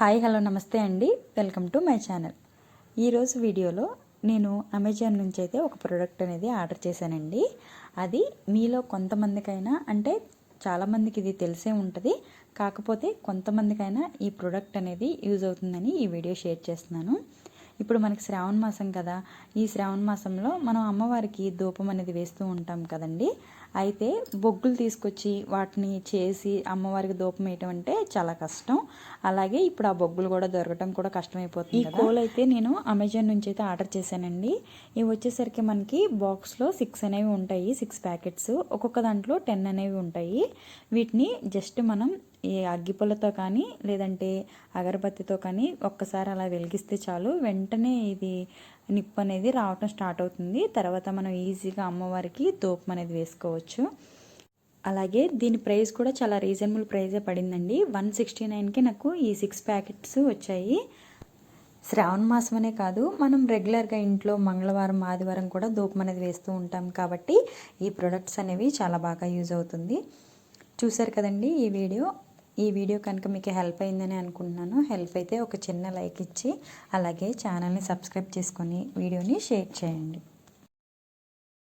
Hi hello నమస్తే అండి. Welcome to my channel. ఈరోజు వీడియోలో నేను అమెజాన్ నుంచి అయితే ఒక ప్రోడక్ట్ అనేది ఆర్డర్ చేశానండి. అది మీలో కొంతమందికైనా అంటే చాలామందికి ఇది తెలిసే ఉంటుంది. కాకపోతే కొంతమందికైనా ఈ ప్రోడక్ట్ అనేది యూజ్ అవుతుందని ఈ వీడియో షేర్ చేస్తున్నాను. ఇప్పుడు మనకి శ్రావణ మాసం కదా ఈ శ్రావణ మాసంలో మనం అమ్మవారికి ధూపం అనేది వేస్తూ ఉంటాం కదండి. అయితే బొగ్గులు తీసుకొచ్చి వాటిని చేసి అమ్మవారికి ధూపం వేయటం అంటే చాలా కష్టం. అలాగే ఇప్పుడు ఆ బొగ్గులు కూడా దొరకటం కూడా కష్టమైపోతుంది ఈ కోల్ అయితే నేను అమెజాన్ నుంచి అయితే ఆర్డర్ చేశానండి. ఇవి వచ్చేసరికి మనకి బాక్స్లో సిక్స్ అనేవి ఉంటాయి సిక్స్ ప్యాకెట్స్. ఒక్కొక్క దాంట్లో టెన్ అనేవి ఉంటాయి. వీటిని జస్ట్ మనం ఈ అగ్గిపుల్లతో కానీ లేదంటే అగరబత్తితో కానీ ఒక్కసారి అలా వెలిగిస్తే చాలు. వెంటనే ఇది నిప్పు అనేది రావటం స్టార్ట్ అవుతుంది. తర్వాత మనం ఈజీగా అమ్మవారికి తోపం అనేది వేసుకోవచ్చు. అలాగే దీని ప్రైస్ కూడా చాలా రీజనబుల్ ప్రైజే పడిందండి. వన్ సిక్స్టీ నైన్కి నాకు ఈ సిక్స్ ప్యాకెట్స్ వచ్చాయి. శ్రావణ మాసం అనే కాదు మనం రెగ్యులర్గా ఇంట్లో మంగళవారం ఆదివారం కూడా ధూపం అనేది వేస్తూ ఉంటాం కాబట్టి ఈ ప్రొడక్ట్స్ అనేవి చాలా బాగా యూజ్ అవుతుంది. చూసారు కదండి ఈ వీడియో? ఈ వీడియో కనుక మీకు హెల్ప్ అయిందని అనుకుంటున్నాను హెల్ప్ అయితే ఒక చిన్న లైక్ ఇచ్చి అలాగే ఛానల్ని సబ్స్క్రైబ్ చేసుకొని వీడియోని షేర్ చేయండి.